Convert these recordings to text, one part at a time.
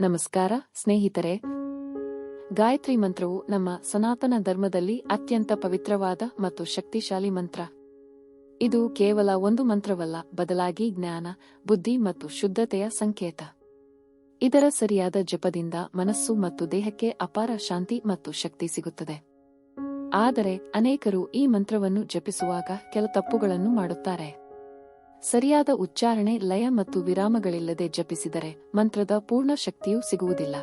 ನಮಸ್ಕಾರ, ಸ್ನೇಹಿತರೆ. ಗಾಯತ್ರಿ ಮಂತ್ರವು ನಮ್ಮ ಸನಾತನ ಧರ್ಮದಲ್ಲಿ ಅತ್ಯಂತ ಪವಿತ್ರವಾದ ಮತ್ತು ಶಕ್ತಿಶಾಲಿ ಮಂತ್ರ. ಇದು ಕೇವಲ ಒಂದು ಮಂತ್ರವಲ್ಲ, ಬದಲಾಗಿ ಜ್ಞಾನ, ಬುದ್ಧಿ ಮತ್ತು ಶುದ್ಧತೆಯ ಸಂಕೇತ. ಇದರ ಸರಿಯಾದ ಜಪದಿಂದ ಮನಸ್ಸು ಮತ್ತು ದೇಹಕ್ಕೆ ಅಪಾರ ಶಾಂತಿ ಮತ್ತು ಶಕ್ತಿ ಸಿಗುತ್ತದೆ. ಆದರೆ, ಅನೇಕರು ಈ ಮಂತ್ರವನ್ನು ಜಪಿಸುವಾಗ ಕೆಲ ತಪ್ಪುಗಳನ್ನು ಮಾಡುತ್ತಾರೆ. ಸರಿಯಾದ ಉಚ್ಚಾರಣೆ, ಲಯ ಮತ್ತು ವಿರಾಮಗಳಿಲ್ಲದೆ ಜಪಿಸಿದರೆ ಮಂತ್ರದ ಪೂರ್ಣ ಶಕ್ತಿಯೂ ಸಿಗುವುದಿಲ್ಲ.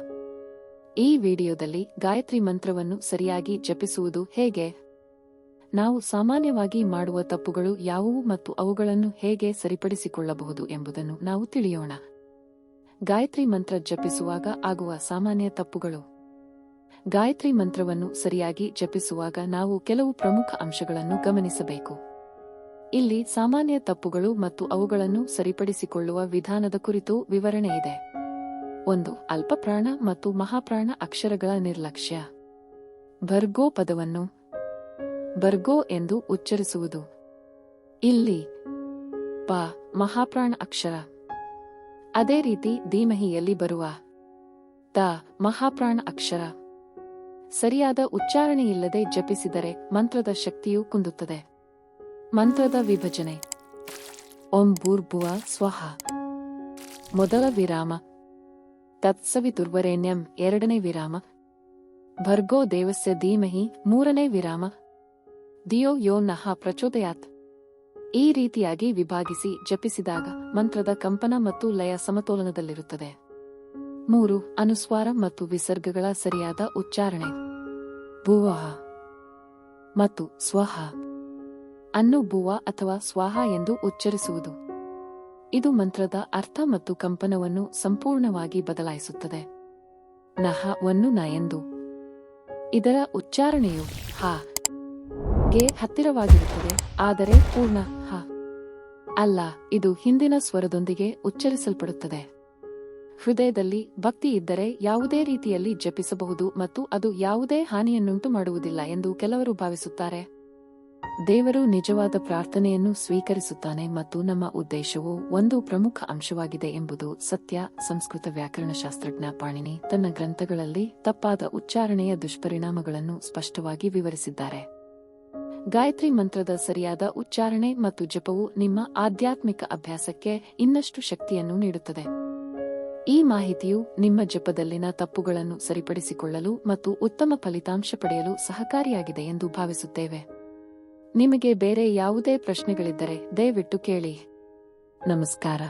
ಈ ವಿಡಿಯೋದಲ್ಲಿ ಗಾಯತ್ರಿ ಮಂತ್ರವನ್ನು ಸರಿಯಾಗಿ ಜಪಿಸುವುದು ಹೇಗೆ? ನಾವು ಸಾಮಾನ್ಯವಾಗಿ ಮಾಡುವ ತಪ್ಪುಗಳು ಯಾವುವು ಮತ್ತು ಅವುಗಳನ್ನು ಹೇಗೆ ಸರಿಪಡಿಸಿಕೊಳ್ಳಬಹುದು ಎಂಬುದನ್ನು ನಾವು ತಿಳಿಯೋಣ. ಗಾಯತ್ರಿ ಮಂತ್ರ ಜಪಿಸುವಾಗ ಆಗುವ ಸಾಮಾನ್ಯ ತಪ್ಪುಗಳು. ಗಾಯತ್ರಿ ಮಂತ್ರವನ್ನು ಸರಿಯಾಗಿ ಜಪಿಸುವಾಗ ನಾವು ಕೆಲವು ಪ್ರಮುಖ ಅಂಶಗಳನ್ನು ಗಮನಿಸಬೇಕು. ಇಲ್ಲಿ ಸಾಮಾನ್ಯ ತಪ್ಪುಗಳು ಮತ್ತು ಅವುಗಳನ್ನು ಸರಿಪಡಿಸಿಕೊಳ್ಳುವ ವಿಧಾನದ ಕುರಿತು ವಿವರಣೆ ಇದೆ. ಒಂದು, ಅಲ್ಪಪ್ರಾಣ ಮತ್ತು ಮಹಾಪ್ರಾಣ ಅಕ್ಷರಗಳ ನಿರ್ಲಕ್ಷ್ಯ. ಬರ್ಗೋ ಪದವನ್ನು ಬರ್ಗೋ ಎಂದು ಉಚ್ಚರಿಸುವುದು. ಇಲ್ಲಿ, ಪ, ಮಹಾಪ್ರಾಣ ಅಕ್ಷರ. ಅದೇ ರೀತಿ ಧೀಮಹಿಯಲ್ಲಿ ಬರುವ ತ, ಮಹಾಪ್ರಾಣ ಅಕ್ಷರ. ಸರಿಯಾದ ಉಚ್ಚಾರಣೆಯಿಲ್ಲದೆ ಜಪಿಸಿದರೆ ಮಂತ್ರದ ಶಕ್ತಿಯು ಕುಂದುತ್ತದೆ. ಮಂತ್ರದ ವಿಭಜನೆ. ಓಂ ಭೂರ್ಭುವ ಸ್ವಹ. ಮೊದಲ ವಿರಾಮ. ತತ್ಸವಿತುರ್ವರೇಣ್ಯಂ ಎರಡನೇ ವಿರಾಮ. ಭರ್ಗೋ ದೇವಸ್ಯ ಧೀಮಹಿ ಮೂರನೇ ವಿರಾಮ. ದಿಯೋ ಯೋ ನಹ ಪ್ರಚೋದಯಾತ್. ಈ ರೀತಿಯಾಗಿ ವಿಭಾಗಿಸಿ ಜಪಿಸಿದಾಗ ಮಂತ್ರದ ಕಂಪನ ಮತ್ತು ಲಯ ಸಮತೋಲನದಲ್ಲಿರುತ್ತದೆ. ಮೂರು, ಅನುಸ್ವಾರ ಮತ್ತು ವಿಸರ್ಗಗಳ ಸರಿಯಾದ ಉಚ್ಚಾರಣೆ. ಭೂವಹ. ಮತ್ತು ಸ್ವಹ. ಅನ್ನು ಬುವ ಅಥವಾ ಸ್ವಾಹ ಎಂದು ಉಚ್ಚರಿಸುವುದು. ಇದು ಮಂತ್ರದ ಅರ್ಥ ಮತ್ತು ಕಂಪನವನ್ನು ಸಂಪೂರ್ಣವಾಗಿ ಬದಲಾಯಿಸುತ್ತದೆ. ನಹ ವನ್ನು ನ ಎಂದು. ಇದರ ಉಚ್ಚಾರಣೆಯು ಹ ಗೆ ಹತ್ತಿರವಾಗಿರುತ್ತದೆ, ಆದರೆ ಪೂರ್ಣ ಹ ಅಲ್ಲ, ಇದು ಹಿಂದಿನ ಸ್ವರದೊಂದಿಗೆ ಉಚ್ಚರಿಸಲ್ಪಡುತ್ತದೆ. ಹೃದಯದಲ್ಲಿ ಭಕ್ತಿ ಇದ್ದರೆ ಯಾವುದೇ ರೀತಿಯಲ್ಲಿ ಜಪಿಸಬಹುದು ಮತ್ತು ಅದು ಯಾವುದೇ ಹಾನಿಯನ್ನುಂಟು ಮಾಡುವುದಿಲ್ಲ ಎಂದು ಕೆಲವರು ಭಾವಿಸುತ್ತಾರೆ. ದೇವರು ನಿಜವಾದ ಪ್ರಾರ್ಥನೆಯನ್ನು ಸ್ವೀಕರಿಸುತ್ತಾನೆ ಮತ್ತು ನಮ್ಮ ಉದ್ದೇಶವು ಒಂದು ಪ್ರಮುಖ ಅಂಶವಾಗಿದೆ ಎಂಬುದು ಸತ್ಯ, ಸಂಸ್ಕೃತ ವ್ಯಾಕರಣಶಾಸ್ತ್ರಜ್ಞ ಪಾಣಿನಿ ತನ್ನ ಗ್ರಂಥಗಳಲ್ಲಿ ತಪ್ಪಾದ ಉಚ್ಚಾರಣೆಯ ದುಷ್ಪರಿಣಾಮಗಳನ್ನು ಸ್ಪಷ್ಟವಾಗಿ ವಿವರಿಸಿದ್ದಾರೆ. ಗಾಯತ್ರಿ ಮಂತ್ರದ ಸರಿಯಾದ ಉಚ್ಚಾರಣೆ ಮತ್ತು ಜಪವು ನಿಮ್ಮ ಆಧ್ಯಾತ್ಮಿಕ ಅಭ್ಯಾಸಕ್ಕೆ ಇನ್ನಷ್ಟು ಶಕ್ತಿಯನ್ನು ನೀಡುತ್ತದೆ. ಈ ಮಾಹಿತಿಯು ನಿಮ್ಮ ಜಪದಲ್ಲಿನ ತಪ್ಪುಗಳನ್ನು ಸರಿಪಡಿಸಿಕೊಳ್ಳಲು ಮತ್ತು ಉತ್ತಮ ಫಲಿತಾಂಶ ಪಡೆಯಲು ಸಹಕಾರಿಯಾಗಿದೆ ಎಂದು ಭಾವಿಸುತ್ತೇವೆ. ನಿಮಗೆ ಬೇರೆ ಯಾವುದೇ ಪ್ರಶ್ನೆಗಳಿದ್ದರೆ ದಯವಿಟ್ಟು ಕೇಳಿ. ನಮಸ್ಕಾರ.